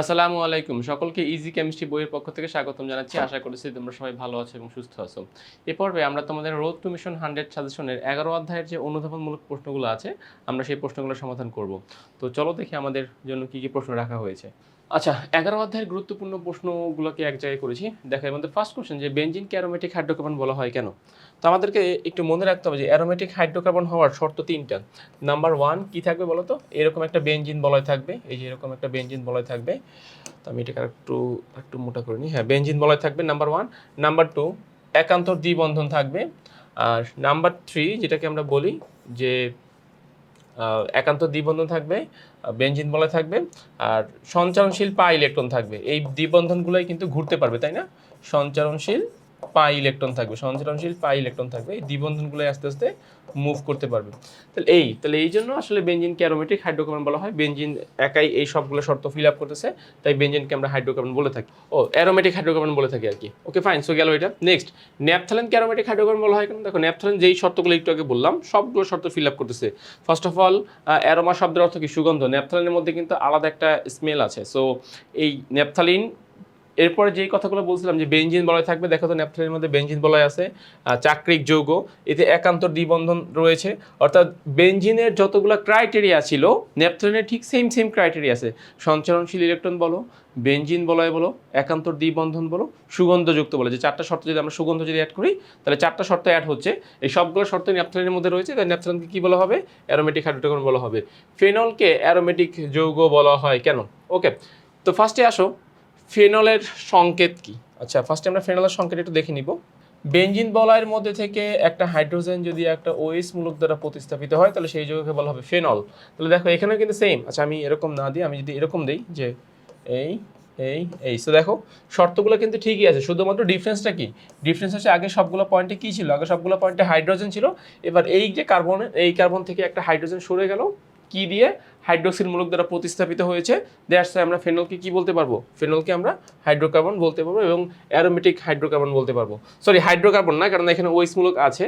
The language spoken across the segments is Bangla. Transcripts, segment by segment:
আসসালামু আলাইকুম। সকলকে ইজি কেমিস্ট্রি বইয়ের পক্ষ থেকে স্বাগতম জানাচ্ছি। আশা করছি তোমরা সবাই ভালো আছো এবং সুস্থ আছো। এ পর্বে আমরা তোমাদের রোড টু মিশন হান্ড্রেড সাজেশনের এগারো অধ্যায়ের যে অনুধাবনমূলক প্রশ্নগুলো আছে, আমরা সেই প্রশ্নগুলোর সমাধান করব। তো চলো দেখি আমাদের জন্য কি কি প্রশ্ন রাখা হয়েছে। আচ্ছা এগারো অধ্যায়ের গুরুত্বপূর্ণ প্রশ্নগুলোকে এক জায়গায় করেছি। দেখো এর মধ্যে ফার্স্ট কোশ্চেন যে বেঞ্জিন অ্যারোমেটিক হাইড্রোকার্বন বলা হয় কেন? তো আমাদেরকে একটু মনে রাখতে হবে যে অ্যারোমেটিক হাইড্রোকার্বন হওয়ার শর্ত তিনটা। নাম্বার ওয়ান কি থাকবে বলো তো এরকম একটা বেঞ্জিন বলয় থাকবে। এই যে এরকম একটা বেঞ্জিন বলয় থাকবে। তো আমি এটাকে একটু একটু মোটা করে নিই। হ্যাঁ বেঞ্জিন বলয় থাকবে নাম্বার ওয়ান নাম্বার টু একান্ত দ্বিবন্ধন থাকবে। আর নাম্বার থ্রি যেটাকে আমরা বলি যে একান্ত দ্বিবন্ধন থাকবে। বেঞ্জিন বলে থাকবে। আর সঞ্চারণশীল পা ইলেকট্রন থাকবে। এই দ্বিবন্ধনগুলোই কিন্তু ঘুরতে পারবে, তাই না? সঞ্চারণশীল পা ইলেকট্রন থাকবে সঞ্চারণশীল পা ইলেকট্রন থাকবে, এই দ্বিবন্ধনগুলো আস্তে আস্তে মুভ করতে পারবে। তাহলে এই তাহলে এই জন্য আসলে বেঞ্জিনকে অ্যারোমেটিক হাইড্রোকার্বন বলা হয়। বেঞ্জিন একাই এই সবগুলো শর্ত ফিল আপ করতেছে, তাই বেঞ্জিনকে আমরা হাইড্রোকার্বন বলে থাকি। ও অ্যারোমেটিক হাইড্রোকার্বন বলে থাকি আর কি। ওকে ফাইন সো গেল এটা। নেক্সট ন্যাপথালেনকে অ্যারোমেটিক হাইড্রোকার্বন বলা হয় কেন? দেখো ন্যাপথালেন যেই শর্তগুলো একটু আগে বললাম, সবগুলো শর্ত ফিল আপ করতেছে। ফার্স্ট অফ অল অ্যারোমা শব্দের অর্থ কি? সুগন্ধ। ন্যাপথালিনের মধ্যে কিন্তু আলাদা একটা স্মেল আছে। সো এই ন্যাপথালিন এরপরে যেই কথাগুলো বলছিলাম যে বেঞ্জিন বলয় থাকবে, দেখো তো ন্যাপথালিনের মধ্যে বেঞ্জিন বলয় আছে চাকরিক যৌগ, এতে একান্ত দ্বিবন্ধন রয়েছে। অর্থাৎ বেঞ্জিনের যতগুলো ক্রাইটেরিয়া ছিল ন্যাপথলিনের ঠিক সেম সেম ক্রাইটেরিয়া আছে। সঞ্চারণশীল ইলেকট্রন বলো বেঞ্জিন বলয় বলো একান্তর দ্বিবন্ধন বলো, সুগন্ধযুক্ত বলে। যে চারটা শর্ত যদি আমরা সুগন্ধ যদি অ্যাড করি, তাহলে চারটা শর্ত অ্যাড হচ্ছে। এই সবগুলো শর্ত ন্যাপথলিনের মধ্যে রয়েছে, তাই ন্যাপথালিনকে কী বলা হবে? অ্যারোমেটিক হাইড্রোকার্বন বলা হবে। ফেনলকে অ্যারোমেটিক যৌগ বলা হয়। কেন? ওকে তো ফার্স্টে আসো। ফেনলের সংকেত কি? আচ্ছা ফার্স্টে আমরা ফেনলের সংকেত একটু দেখে নিব। বেঞ্জিন বলয়ের মধ্যে থেকে একটা হাইড্রোজেন যদি একটা ওএস মূলক দ্বারা প্রতিস্থাপিত হয়, তাহলে সেই যৌগকে বলা হবে ফেনল। তাহলে দেখো এখানে কিন্তু সেম আচ্ছা আমি এরকম না দিই, আমি যদি এরকম দিই যে এই এই এই। তো দেখো, শর্তগুলো কিন্তু ঠিকই আছে। শুধুমাত্র ডিফারেন্সটা কি? ডিফারেন্স হচ্ছে আগে সবগুলো পয়েন্টে কি ছিল? আগে সবগুলো পয়েন্টে হাইড্রোজেন ছিল। এবার এই যে কার্বন এই কার্বন থেকে একটা হাইড্রোজেন সরে গেল। কি দিয়ে? হাইড্রোক্সিল মূলক দ্বারা প্রতিস্থাপিত হয়েছে। দ্যাটস আমরা ফেনলকে কি বলতে পারব? ফেনলকে আমরা হাইড্রোকার্বন বলতে পারব এবং অ্যারোমেটিক হাইড্রোকার্বন বলতে পারব। সরি হাইড্রোকার্বন না, কারণ এখানে ওয়েস মূলক আছে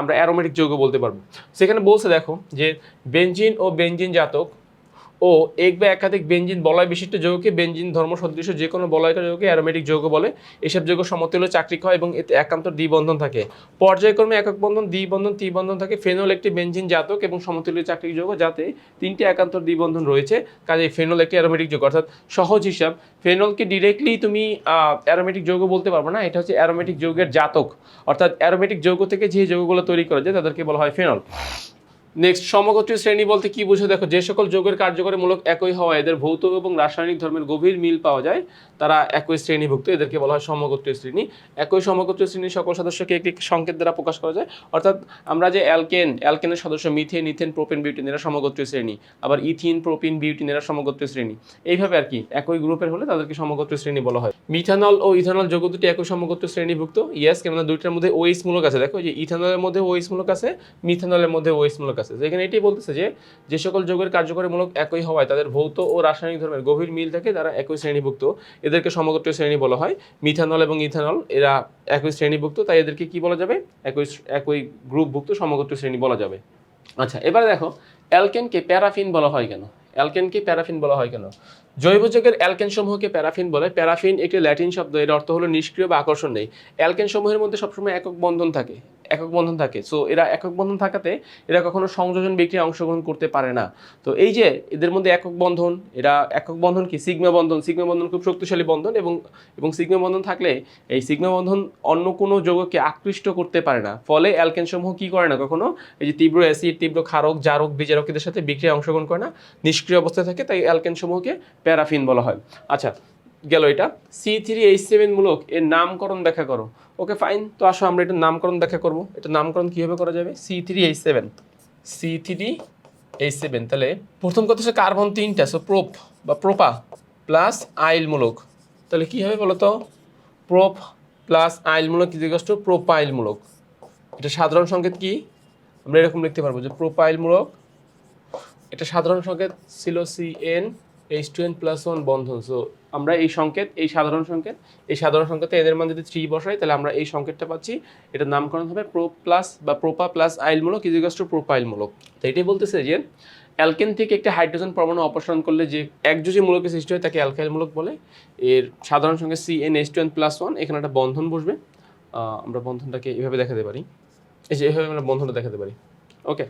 আমরা অ্যারোমেটিক যৌগ বলতে পারব। সেখানে বলছে দেখো যে বেঞ্জিন ও বেঞ্জিন জাতক ও এক বা একাধিক বেঞ্জিন বলয় বিশিষ্ট যৌগকে বেঞ্জিন ধর্ম, সদৃশ যে কোনো বলয়কার যৌগকে অ্যারোমেটিক যৌগ বলে। এসব যৌগ সমতুল্য চাকরিক হয় এবং এতে একান্ত দ্বিবন্ধন থাকে। পর্যায়ক্রমে একক বন্ধন, দ্বিবন্ধন, ত্রিবন্ধন থাকে। ফেনল একটি বেঞ্জিন জাতক এবং সমতুল্য চাকরিক যৌগ যাতে তিনটি একান্ত দ্বিবন্ধন রয়েছে। কাজে ফেনল একটি অ্যারোমেটিক যৌগ। অর্থাৎ সহজ হিসাব, ফেনলকে ডিরেক্টলি তুমি অ্যারোমেটিক যৌগ বলতে পারবে না। এটা হচ্ছে অ্যারোমেটিক যৌগের জাতক। অর্থাৎ অ্যারোমেটিক যৌগ থেকে যে যৌগগুলো তৈরি করা যায়, তাদেরকে বলা হয় ফেনল। নেক্সট সমগোত্রীয় শ্রেণি বলতে কি বুঝে? দেখো, যে সকল যৌগের কার্যকরী মূলক একই হওয়া এদের ভৌত এবং রাসায়নিক ধর্মের গভীর মিল পাওয়া যায়, তারা একই শ্রেণীভুক্ত। এদেরকে বলা হয় সমগোত্রীয় শ্রেণি। একই সমগোত্রীয় শ্রেণির সকল সদস্যকে একটি সংকেত দ্বারা প্রকাশ করা যায়। অর্থাৎ, আমরা যে অ্যালকেন, অ্যালকেনের সদস্য মিথেন, ইথেন, প্রোপেন, বিউটিন, এরা সমগোত্রীয় শ্রেণি। আবার ইথিন, প্রোপিন, বিউটিন, এরা সমগোত্রীয় শ্রেণি। এইভাবে আর কি, একই গ্রুপের হলে তাদেরকে সমগোত্রীয় শ্রেণি বলা হয়। মিথানল ও ইথানল যৌগ দুটি একই সমগোত্রীয় শ্রেণীভুক্ত। ইয়েস কেননা দুইটার মধ্যে ওএইচ মূলক আছে। দেখো যে ইথানলের মধ্যে ওএইচ মূলক আছে, মিথানলের মধ্যে ওএইচ মূলক আছে। তো এখানে এটাই বলতেছে যে যে সকল যৌগের কার্যকরীমূলক একই হওয়ায় তাদের ভৌত ও রাসায়নিক ধর্মের গভীর মিল থাকে, তারা একই শ্রেণীভুক্ত। এদেরকে সমগোত্রীয় শ্রেণি বলা হয়। মিথানল এবং ইথানল, এরা একই শ্রেণীভুক্ত, তাই এদেরকে কি বলা যাবে? একই একই গ্রুপভুক্ত সমগোত্রীয় শ্রেণি বলা যাবে। আচ্ছা এবারে দেখো, অ্যালকেনকে প্যারাফিন বলা হয় কেন? অ্যালকেনকে প্যারাফিন বলা হয় কেন? জৈব যৌগের অ্যালকেন সমূহকে প্যারাফিন বলে। প্যারাফিন একটি ল্যাটিন শব্দ, এর অর্থ হলো নিষ্ক্রিয় বা আকর্ষণ নেই। অ্যালকেন সমূহের মধ্যে সবসময় একক বন্ধন থাকে। একক বন্ধন থাকে। সো এরা একক বন্ধন থাকাতে এরা কখনো সংযোজন বিক্রিয়ায় অংশগ্রহণ করতে পারে না। তো এই যে এদের মধ্যে একক বন্ধন, এরা একক বন্ধন কি? সিগমা বন্ধন। সিগমা বন্ধন খুব শক্তিশালী বন্ধন এবং এবং সিগমা বন্ধন থাকলে এই সিগমা বন্ধন অন্য কোনো যৌগকে আকৃষ্ট করতে পারে না। ফলে অ্যালকেন সমূহ কি করে না কখনো? এই যে তীব্র অ্যাসিড, তীব্র ক্ষারক, জারক, বিজারক এদের সাথে বিক্রিয়ায় অংশগ্রহণ করে না। নিষ্ক্রিয় অবস্থায় থাকে, তাই অ্যালকেন সমূহকে প্যারাফিন বলা হয়। আচ্ছা গেল এটা। সি থ্রি এইচ সেভেন মূলক এর নামকরণ ব্যাখ্যা করো। ওকে ফাইন তো আসো আমরা এটার নামকরণ ব্যাখ্যা করব। এটা নামকরণ কীভাবে করা যাবে? C three H seven C three H seven তাহলে প্রথম কথা হচ্ছে কার্বন তিনটা সো প্রোপ বা প্রোপা প্লাস আইল মূলক। তাহলে কী হবে বলো তো প্রোপ প্লাস আইল মূলক ইজিকাস টু প্রোপাইল মূলক। এটা সাধারণ সংকেত কি? আমরা এরকম লিখতে পারব যে প্রোপাইল মূলক, এটা সাধারণ সংকেত ছিল C n H two n plus one বন্ধন সো আমরা এই সংকেত, এই সাধারণ সংকেত, এই সাধারণ সংকেতে এদের মান যদি থ্রি বসাই, তাহলে আমরা এই সংকেতটা পাচ্ছি। এটার নামকরণ হবে প্রো প্লাস বা প্রোপা প্লাস আইলমূলক ইজিগাস টু প্রোপাইলমূলক তো এটাই বলতেছে যে অ্যালকেন থেকে একটা হাইড্রোজেন পরমাণু অপসারণ করলে যে একযোজী মূলকের সৃষ্টি হয়, তাকে অ্যালকাইল মূলক বলে। এর সাধারণ সঙ্গে C n H two n plus one এখানে একটা বন্ধন বসবে। আমরা বন্ধনটাকে এভাবে দেখাতে পারি। এই যে এভাবে আমরা বন্ধনটা দেখাতে পারি। ওকে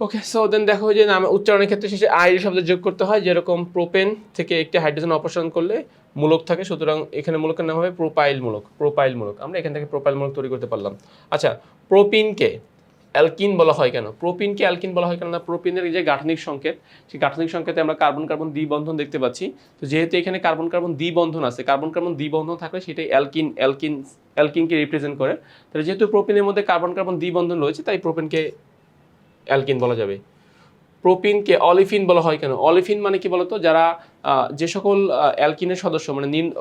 ওকে সো দেন দেখো যে নাম উচ্চারণের ক্ষেত্রে শেষে আই শব্দ যোগ করতে হয়, যেরকম প্রোপেন থেকে একটি হাইড্রোজেন অপসারণ করলে মূলক থাকে, সুতরাং এখানে মূলকের নাম হবে প্রোপাইল মূলক প্রোপাইল মূলক। আমরা এখান থেকে প্রোপাইল মূলক তৈরি করতে পারলাম। আচ্ছা প্রোপিনকে অ্যালকিন বলা হয় কেন? প্রোপিনকে অ্যালকিন বলা হয় কেন না? প্রোপিনের যে গাঠনিক সংকেত, সেই গাঠনিক সংকেতে আমরা কার্বন কার্বন দ্বিবন্ধন দেখতে পাচ্ছি। তো যেহেতু এখানে কার্বন কার্বন দ্বিবন্ধন আছে কার্বন কার্বন দ্বিবন্ধন থাকলে সেটাই অ্যালকিন অ্যালকিন অ্যালকিনকে রিপ্রেজেন্ট করে। তাহলে যেহেতু প্রোপিনের মধ্যে কার্বন কার্বন দ্বিবন্ধন রয়েছে, তাই প্রোপিনকে অ্যালকিন বলা যাবে। প্রোপিনকে অলিফিন বলা হয় কেন? অলিফিন মানে কি বলতো? যারা যে সকল অ্যালকিনের সদস্য মানে নিম্ন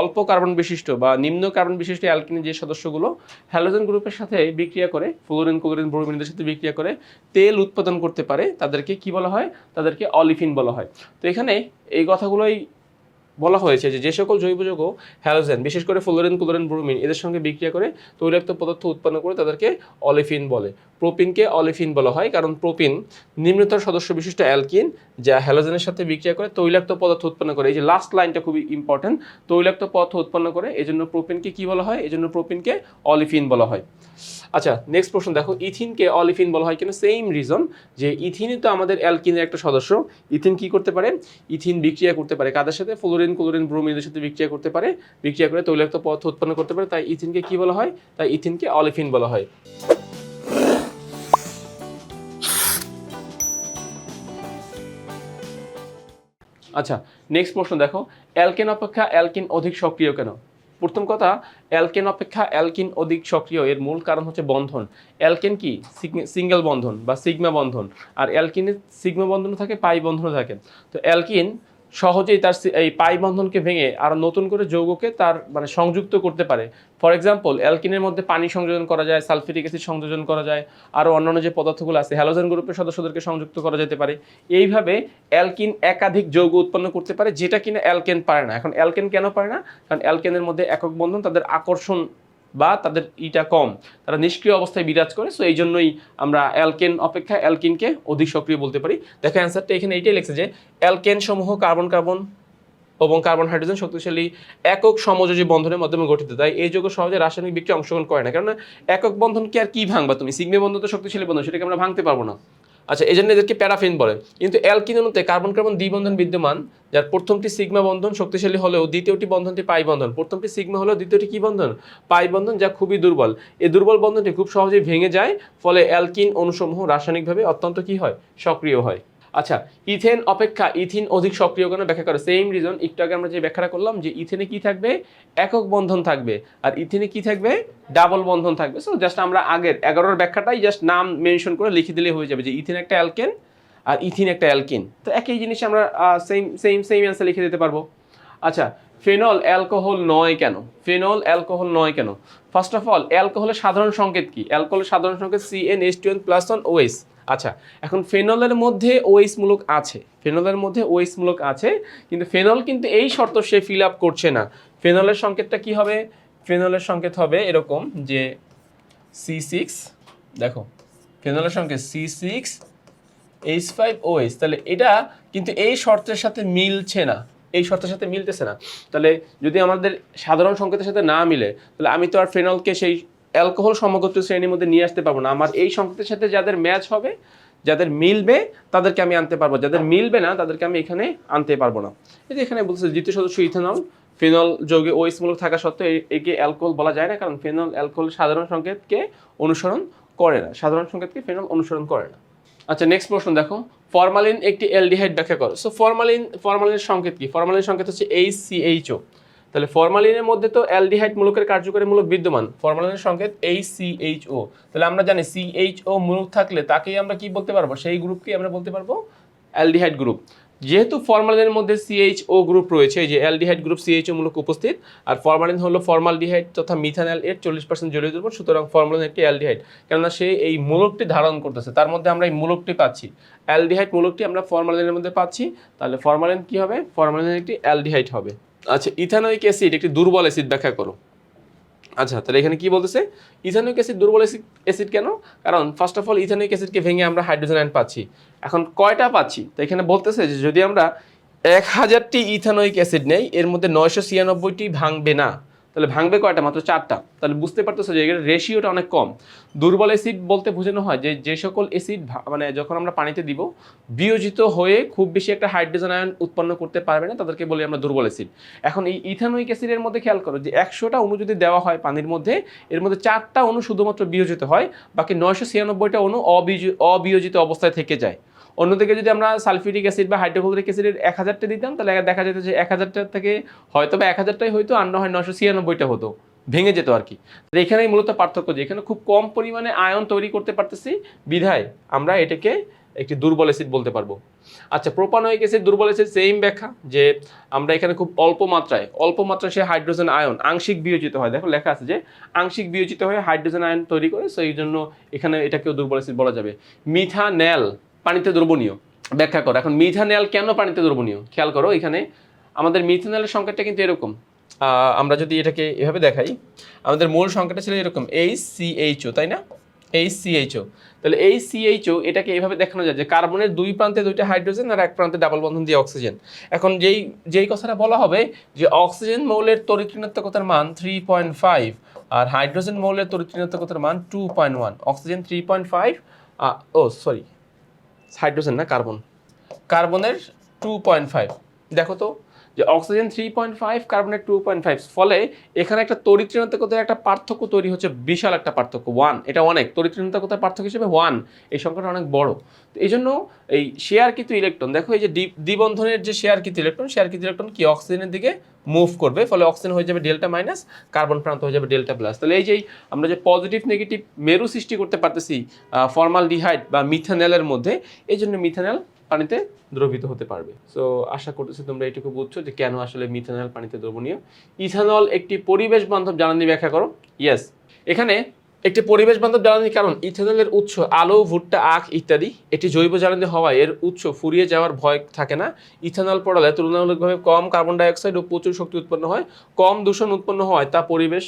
অল্প কার্বন বিশিষ্ট বা নিম্ন কার্বন বিশিষ্ট অ্যালকিনের যে সদস্যগুলো, হ্যালোজেন গ্রুপের সাথে বিক্রিয়া করে, ফ্লোরিন, ক্লোরিন ব্রোমিনদের সাথে বিক্রিয়া করে, তেল উৎপাদন করতে পারে, তাদেরকে কি বলা হয়? তাদেরকে অলিফিন বলা হয়। তো এখানে এই কথাগুলোই বলা হয়েছে যে যে সকল জৈব যৌগ, হ্যালোজেন, বিশেষ করে ফ্লোরিন, ক্লোরিন, ব্রোমিন, এদের সঙ্গে বিক্রিয়া করে তৈলাক্ত পদার্থ উৎপন্ন করে তাদেরকে অলিফিন বলে। প্রোপিনকে অলিফিন বলা হয় কারণ প্রোপিন নিম্নতর সদস্য বিশিষ্ট অ্যালকিন যা হ্যালোজেনের সাথে বিক্রিয়া করে তৈলাক্ত পদার্থ উৎপন্ন করে। এই যে লাস্ট লাইনটা খুবই ইম্পর্টেন্ট তৈলাক্ত পদার্থ উৎপন্ন করে এই জন্য প্রোপিনকে কি বলা হয়? এই জন্য প্রোপিনকে অলিফিন বলা হয়। আচ্ছা নেক্সট প্রশ্ন, দেখো, ইথিনকে অলিফিন বলা হয় কেন? সেম রিজন যে ইথিনই তো আমাদের অ্যালকিনের একটা সদস্য। ইথিন কি করতে পারে? ইথিন বিক্রিয়া করতে পারে। কাদের সাথে? ফ্লোরিন ক্লোরিন ক্লোরিন ব্রোমিনের সাথে বিক্রিয়া করতে পারে। বিক্রিয়া করে তৈলাক্ত পদার্থ উৎপন্ন করতে পারে। তাই ইথিনকে কি বলা হয়? তাই ইথিনকে অলিফিন বলা হয়। আচ্ছা নেক্সট প্রশ্ন দেখো। অ্যালকেন অপেক্ষা অ্যালকিন অধিক সক্রিয় কেন? প্রথম কথা, অ্যালকেন অপেক্ষা অ্যালকিন অধিক সক্রিয়, এর মূল কারণ হচ্ছে বন্ধন। অ্যালকেন কি? সিঙ্গেল বন্ধন বা সিগমা বন্ধন। আর অ্যালকিনের সিগমা বন্ধন থাকে, পাই বন্ধন থাকে। তো অ্যালকিন সহজেই তার এই পাই বন্ধনকে ভেঙে আরও নতুন করে যৌগকে তার মানে সংযুক্ত করতে পারে। ফর এক্সাম্পল অ্যালকিনের মধ্যে পানি সংযোজন করা যায় সালফিউরিক অ্যাসিড সংযোজন করা যায় আরও অন্যান্য যে পদার্থগুলো আছে, হ্যালোজেন গ্রুপের সদস্যদেরকে সংযুক্ত করা যেতে পারে। এইভাবে অ্যালকিন একাধিক যৌগ উৎপন্ন করতে পারে, যেটা কিনা অ্যালকেন পারে না। এখন অ্যালকেন কেন পারে না? কারণ অ্যালকেনের মধ্যে একক বন্ধন, তাদের আকর্ষণ বা তাদের ইটা কম। তারা নিষ্ক্রিয় অবস্থায় বিরাজ করে সো এই জন্যই আমরা অ্যালকেন অপেক্ষা অ্যালকিনকে অধিক সক্রিয় বলতে পারি। দেখো অ্যান্সারটা এখানে এইটাই লেখছে যে, অ্যালকেন সমূহ কার্বন কার্বন এবং কার্বন হাইড্রোজেন শক্তিশালী একক সমযোজী বন্ধনের মাধ্যমে গঠিত। তাই এই যৌগ সহজে রাসায়নিক বিক্রিয়া অংশগ্রহণ করে না। কেননা একক বন্ধন কি আর কি ভাঙবা তুমি? সিগমে বন্ধন তো শক্তিশালী বন্ধন, সেটাকে আমরা ভাঙতে পারব না। আচ্ছা এই জন্য এদেরকে প্যারাফিন বলে। কিন্তু অ্যালকিন অণুতে কার্বন কার্বন দ্বিবন্ধন বিদ্যমান, যার প্রথমটি সিগমা বন্ধন শক্তিশালী হলেও দ্বিতীয়টি বন্ধনটি পাই বন্ধন। প্রথমটি সিগমা হলেও দ্বিতীয়টি কি বন্ধন? পাই বন্ধন, যা খুবই দুর্বল। এই দুর্বল বন্ধনটি খুব সহজেই ভেঙে যায়, ফলে অ্যালকিন অনুসমূহ রাসায়নিকভাবে অত্যন্ত কি হয়? সক্রিয় হয়। আচ্ছা ইথেন অপেক্ষা ইথিন অধিক সক্রিয় কেন? ব্যাখ্যা করে। সেম রিজন একটু আগে আমরা যে ব্যাখ্যাটা করলাম যে ইথেনে কি থাকবে? একক বন্ধন থাকবে। আর ইথেনে কি থাকবে? ডাবল বন্ধন থাকবে। সো জাস্ট আমরা আগের এগারোর ব্যাখ্যাটাই জাস্ট নাম মেনশন করে লিখে দিলে হয়ে যাবে যে ইথেন একটা অ্যালকেন আর ইথিন একটা অ্যালকিন। তো একই জিনিস আমরা সেম সেম সেম অ্যান্সার লিখে দিতে পারব। আচ্ছা ফেনল অ্যালকোহল নয় কেন? ফেনল অ্যালকোহল নয় কেন? ফার্স্ট অফ অল অ্যালকোহলের সাধারণ সংকেত কি? অ্যালকোহলের সাধারণ সংকেত C n H two n plus one OH আচ্ছা এখন ফেনলের মধ্যে ওএস মূলক আছে। ফেনলের মধ্যে ওএস মূলক আছে, কিন্তু ফেনল কিন্তু এই শর্ত সে ফিল আপ করছে না। ফেনলের সংকেতটা কি হবে? ফেনলের সংকেত হবে এরকম যে সি সিক্স দেখো, ফেনলের সংকেত C six H five OS তাহলে এটা কিন্তু এই শর্তের সাথে মিলছে না। এই শর্তের সাথে মিলতেছে না। তাহলে যদি আমাদের সাধারণ সংকেতের সাথে না মিলে, তাহলে আমি তো আর ফেনলকে সেই অ্যালকোহল সমগোত্র শ্রেণির মধ্যে নিয়ে আসতে পারব না। আমার এই সংকেতের সাথে যাদের ম্যাচ হবে, যাদের মিলবে, তাদেরকে আমি আনতে পারব। যাদের মিলবে না, তাদেরকে আমি এখানে আনতে পারব না। এই যে এখানে বলছে দ্বিতীয় সদস্য ইথেনল, ফেনল যৌগে ওইস মূলক থাকা সত্ত্বেও একে অ্যালকোহল বলা যায় না, কারণ ফেনল অ্যালকোহল সাধারণ সংকেতকে অনুসরণ করে না। সাধারণ সংকেতকে ফেনল অনুসরণ করে না। আচ্ছা নেক্সট প্রশ্ন দেখো। ফরমালিন একটি অ্যালডিহাইড ব্যাখ্যা করো। সো ফরমালিন ফরমালিনের সংকেত কি? ফরমালিনের সংকেত হচ্ছে এইচ সি এইচ ও তাহলে ফরমালিনের মধ্যে তো অ্যালডিহাইড মূলকের কার্যকরী মূলক বিদ্যমান। ফরমালিনের সংকেত এইচ সি এইচ ও তাহলে আমরা জানি সি এইচ ও মূলক থাকলে তাকেই আমরা কি বলতে পারব? সেই গ্রুপকেই আমরা বলতে পারব অ্যালডিহাইড গ্রুপ। যেহেতু ফরমালিনের মধ্যে সিএইচও গ্রুপ রয়েছে, এই যে অ্যালডিহাইড গ্রুপ সিএইচও মূলক উপস্থিত, আর ফরমালিন হলো ফর্মালডিহাইড তথা মিথানল এর চল্লিশ পার্সেন্ট জড়িয়ে ধরবো সুতরাং ফরমালিন একটি অ্যালডিহাইড। কেননা সে এই মূলকটি ধারণ করতেছে, তার মধ্যে আমরা এই মূলকটি পাচ্ছি। অ্যালডিহাইড মূলকটি আমরা ফরমালিনের মধ্যে পাচ্ছি, তাহলে ফরমালিন কি হবে? ফরমালিন একটি অ্যালডিহাইড হবে। আচ্ছা ইথানোয়িক অ্যাসিড একটি দুর্বল অ্যাসিড ব্যাখ্যা করো। আচ্ছা তাহলে এখানে কি বলতেছে? ইথানোয়িক অ্যাসিড দুর্বল অ্যাসিড কেন? কারণ ফার্স্ট অফ অল ইথানোয়িক অ্যাসিডকে ভেঙে আমরা হাইড্রোজেন আয়ন পাচ্ছি। এখন কয়টা পাচ্ছি? তো এখানে বলতেছে যে যদি আমরা এক হাজারটি ইথানোয়িক অ্যাসিড নেই, এর মধ্যে নয়শো ছিয়ানব্বইটি ভাঙবে না। তাহলে ভাঙবে কয়টা? মাত্র চারটা। তাহলে বুঝতে পারতেছো যে এর রেশিওটা অনেক কম। দুর্বল অ্যাসিড বলতে বোঝানো হয় যে যে সকল অ্যাসিড মানে যখন আমরা পানিতে দিব, বিয়োজিত হয়ে খুব বেশি একটা হাইড্রোজেন আয়ন উৎপন্ন করতে পারবে না, তাদেরকে বলি আমরা দুর্বল অ্যাসিড এখন এই ইথানোইক অ্যাসিডের মধ্যে খেয়াল করো যে, একশোটা অণু যদি দেওয়া হয় পানির মধ্যে, এর মধ্যে চারটা অণু শুধুমাত্র বিয়োজিত হয়, বাকি নয়শো ছিয়ানব্বইটা অণু অবিয়োজিত অবস্থায় থেকে যায়। অন্যদিকে যদি আমরা সালফিউরিক অ্যাসিড বা হাইড্রোক্লোরিক অ্যাসিডের এক হাজারটা দিতাম, তাহলে দেখা যেত যে এক হাজারটা থেকে হয়তো বা এক হাজারটাই হয়তো আর না হয় নশো ছিয়ানব্বইটা হতো। ভেঙে যেত আর কি। এখানেই মূলত পার্থক্য যে এখানে খুব কম পরিমাণে আয়ন তৈরি করতে পারতেছি, বিধায় আমরা এটাকে একটি দুর্বল অ্যাসিড বলতে পারব। আচ্ছা প্রোপানোয়িক অ্যাসিড, দুর্বল অ্যাসিড সেম ব্যাখ্যা যে আমরা এখানে খুব অল্প মাত্রায় অল্প মাত্রায় সে হাইড্রোজেন আয়ন, আংশিক বিয়োজিত হয়। দেখো লেখা আছে যে আংশিক বিয়োজিত হয়ে হাইড্রোজেন আয়ন তৈরি করে, সেই জন্য এখানে এটাকেও দুর্বল অ্যাসিড বলা যাবে। মিথানেল পানিতে দ্রবণীয়। ব্যাখ্যা করো। এখন মিথানেল কেন পানিতে দ্রবণীয়? খেয়াল করো, এখানে আমাদের মিথানেলের সংখ্যাটা কিন্তু এরকম। আমরা যদি এটাকে এভাবে দেখাই, আমাদের মূল সংখ্যাটা ছিল এরকম এইচ সিএইচও তাই না? এইচ সিএইচও তাহলে এই সিএইচও এটাকে এভাবে দেখানো যায় যে কার্বনের দুই প্রান্তে দুইটা হাইড্রোজেন আর এক প্রান্তে ডাবল বন্ধন দিয়ে অক্সিজেন। এখন যেই যেই কথাটা বলা হবে যে অক্সিজেন মৌলের তড়িৎ মান থ্রি পয়েন্ট ফাইভ আর হাইড্রোজেন মৌলের তড়িৎ মান two point one oxygen three point five oh sorry hydrogen না কার্বন? কার্বনের টু পয়েন্ট ফাইভ দেখো তো যে অক্সিজেন থ্রি পয়েন্ট ফাইভ কার্বনের টু পয়েন্ট ফাইভ ফলে এখানে একটা তরিত্রিণাত্মকতার একটা পার্থক্য তৈরি হচ্ছে, বিশাল একটা পার্থক্য ওয়ান এটা অনেক তরিত্রিণাত্মকতার পার্থক্য হিসেবে ওয়ান এই সংখ্যাটা অনেক বড়। তো এই জন্য এই শেয়ার কিন্তু ইলেকট্রন দেখো এই যে দ্বি- দ্বিবন্ধনের যে শেয়ার কিন্তু ইলেকট্রন শেয়ার কিন্তু ইলেকট্রন কি অক্সিজেনের দিকে মুভ করবে, ফলে অক্সিজেন হয়ে যাবে ডেল্টা মাইনাস কার্বন প্রান্ত হয়ে যাবে ডেল্টা প্লাস তাহলে এই যে আমরা যে পজিটিভ নেগেটিভ মেরু সৃষ্টি করতে পারতেছি ফর্মাল ডিহাইড বা মিথানেলের মধ্যে, এই জন্য মিথানেল পানিতে দ্রবিত হতে পারবে। সো আশা করতেছি তোমরা এইটুকু বুঝছ যে কেন আসলে মিথানল পানিতে দ্রবণীয়। ইথানল একটি পরিবেশ বান্ধব জ্বালানি ব্যাখ্যা করো। ইয়েস এখানে একটি পরিবেশ বান্ধব জ্বালানি কারণ, ইথানলের উৎস, আলো, ভুট্টা, আখ ইত্যাদি, এটি জৈব জ্বালানি হওয়ায় এর উৎস ফুরিয়ে যাওয়ার ভয় থাকে না। ইথানল পড়ালে তুলনামূলকভাবে কম কার্বন ডাইঅক্সাইড ও প্রচুর শক্তি উৎপন্ন হয়। কম দূষণ উৎপন্ন হয় তা পরিবেশ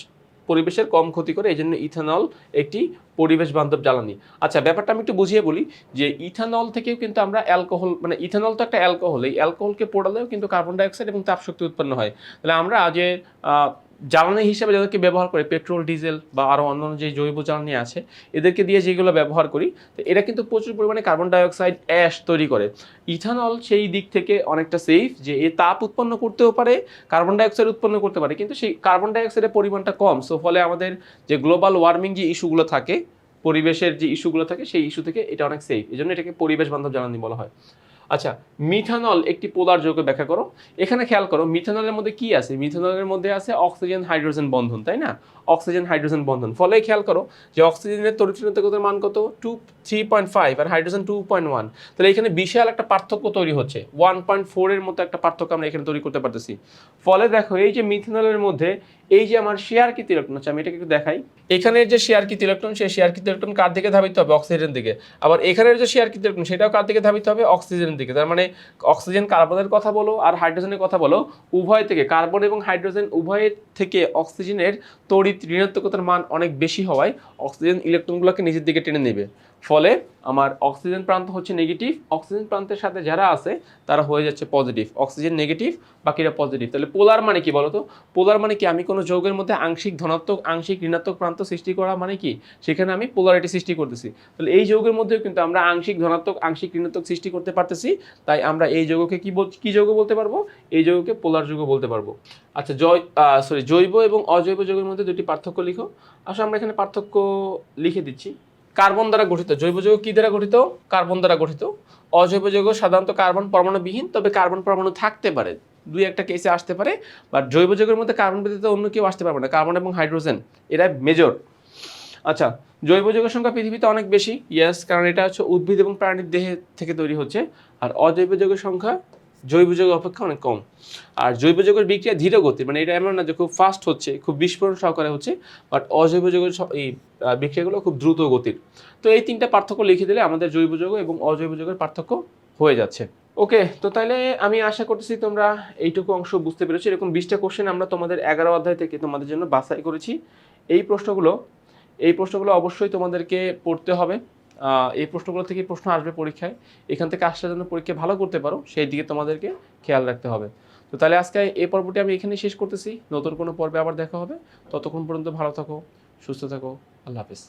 পরিবেশের কম ক্ষতি করে এই জন্য ইথানল একটি পরিবেশ বান্ধব জ্বালানি। আচ্ছা ব্যাপারটা আমি একটু বুঝিয়ে বলি যে ইথানল থেকেও কিন্তু আমরা অ্যালকোহল মানে ইথানল তো একটা অ্যালকোহল, এই অ্যালকোহলকে পোড়ালেও কিন্তু কার্বন ডাইঅক্সাইড এবং তাপশক্তি উৎপন্ন হয়। তাহলে আমরা যে জ্বালানি হিসেবে যাদেরকে ব্যবহার করে পেট্রোল, ডিজেল বা আরও অন্যান্য যে জৈব জ্বালানি আছে, এদেরকে দিয়ে যেগুলো ব্যবহার করি, তো এরা কিন্তু প্রচুর পরিমাণে কার্বন ডাইঅক্সাইড অ্যাশ তৈরি করে। ইথানল সেই দিক থেকে অনেকটা সেফ যে এ তাপ উৎপন্ন করতেও পারে কার্বন ডাইঅক্সাইড উৎপন্ন করতে পারে, কিন্তু সেই কার্বন ডাইঅক্সাইডের পরিমাণটা কম। সো ফলে আমাদের যে গ্লোবাল ওয়ার্মিং যে ইস্যুগুলো থাকে, পরিবেশের যে ইস্যুগুলো থাকে, সেই ইস্যু থেকে এটা অনেক সেফ এই জন্য এটাকে পরিবেশ বান্ধব জ্বালানি বলা হয়। আচ্ছা মিথানল একটি পোলার যৌগ ব্যাখ্যা করো। এখানে খেয়াল করো, মিথানলের মধ্যে কি আছে? মিথানলের মধ্যে আছে অক্সিজেন, হাইড্রোজেন বন্ধন, তাই না? অক্সিজেন, হাইড্রোজেন বন্ধন। ফলে খেয়াল করো যে অক্সিজেনের তরিত্রিণাত্মকতার মান কত? টু, থ্রি পয়েন্ট ফাইভ আর হাইড্রোজেন টু পয়েন্ট ওয়ান। তাহলে এখানে বিশাল একটা পার্থক্য তৈরি হচ্ছে। ওয়ান পয়েন্ট ফোরের মতো একটা পার্থক্য আমরা এখানে তৈরি করতে পারতেছি। ফলে দেখো, এই যে মিথানলের মধ্যে এই যে আমার শেয়ার কৃত ইলেকট্রন আছে আমি এটাকে একটু দেখাই। এখানের যে শেয়ার কৃত ইলেকট্রন, সেই শেয়ার কৃত ইলেকট্রন কার দিকে ধাবিত হবে? অক্সিজেনের দিকে। আবার এখানের যে শেয়ার কৃত ইলেকট্রন, সেটাও কার দিকে ধাবিত হবে? অক্সিজেনের দিকে। তার মানে অক্সিজেন কার্বনের কথা বলো আর হাইড্রোজেনের কথা বলো, উভয় থেকে কার্বন এবং হাইড্রোজেন উভয়ের থেকে অক্সিজেনের তড়িৎ ঋণাত্মকতার মান অনেক বেশি হওয়ায় অক্সিজেন ইলেকট্রনগুলোকে নিজের দিকে টেনে নেবে। ফলে আমার অক্সিজেন প্রান্ত হচ্ছে নেগেটিভ অক্সিজেন প্রান্তের সাথে যারা আছে, তারা হয়ে যাচ্ছে পজিটিভ অক্সিজেন নেগেটিভ বাকিরা পজিটিভ তাহলে পোলার মানে কি বলতো? পোলার মানে কি? আমি কোনো যৌগের মধ্যে আংশিক ধনাত্মক, আংশিক ঋণাত্মক প্রান্ত সৃষ্টি করা মানে কি? সেখানে আমি পোলারিটি সৃষ্টি করতেছি। তাহলে এই যৌগের মধ্যেও কিন্তু আমরা আংশিক ধনাত্মক, আংশিক ঋণাত্মক সৃষ্টি করতে পারতেছি। তাই আমরা এই যৌগকে কি বল কি যৌগ বলতে পারব? এই যৌগকে পোলার যৌগ বলতে পারব। আচ্ছা জয় সরি জৈব এবং অজৈব যৌগের মধ্যে দুটি পার্থক্য লিখো। আসলে আমরা এখানে পার্থক্য লিখে দিচ্ছি। কার্বন দ্বারা গঠিত, জৈব যৌগ কি দ্বারা গঠিত? কার্বন দ্বারা গঠিত। অজৈব যৌগ সাধারণত কার্বন পরমাণুবিহীন, তবে কার্বন পরমাণু থাকতে পারে। দুই একটা কেসে আসতে পারে বাট জৈব যৌগের মধ্যে কার্বন ব্যতীত অন্য কেউ আসতে পারবে না। কার্বন এবং হাইড্রোজেন এরা মেজর আচ্ছা জৈব যৌগের সংখ্যা পৃথিবীতে অনেক বেশি। ইয়েস কারণ এটা হচ্ছে উদ্ভিদ এবং প্রাণীর দেহে থেকে তৈরি হচ্ছে। আর অজৈব যৌগের সংখ্যা জৈব যৌগ অপেক্ষা অনেক কম। আর জৈব যৌগের বিক্রিয়া ধীর গতি মানে এটা এমন না যে খুব ফাস্ট হচ্ছে, খুব বিস্ফোরণ সহকারে হচ্ছে বাট অজৈব যৌগের এই বিক্রিয়াগুলো খুব দ্রুত গতির। তো এই তিনটা পার্থক্য লিখে দিলে আমাদের জৈব যৌগ এবং অজৈব যৌগের পার্থক্য হয়ে যাচ্ছে। ওকে, তো তাহলে আমি আশা করতেছি তোমরা এইটুকু অংশ বুঝতে পেরেছ। এরকম বিশটা কোশ্চেন আমরা তোমাদের এগারো অধ্যায় থেকে তোমাদের জন্য বাছাই করেছি। এই প্রশ্নগুলো এই প্রশ্নগুলো অবশ্যই তোমাদেরকে পড়তে হবে। এই প্রশ্নগুলো থেকে প্রশ্ন আসবে পরীক্ষায়। এখান থেকে আসলে যেন পরীক্ষা ভালো করতে পারো, সেই দিকে তোমাদেরকে খেয়াল রাখতে হবে। তো তাহলে আজকে এই পর্বটি আমি এখানেই শেষ করতেছি। নতুন কোনো পর্বে আবার দেখা হবে। ততক্ষণ পর্যন্ত ভালো থাকো, সুস্থ থাকো। আল্লাহ হাফিজ।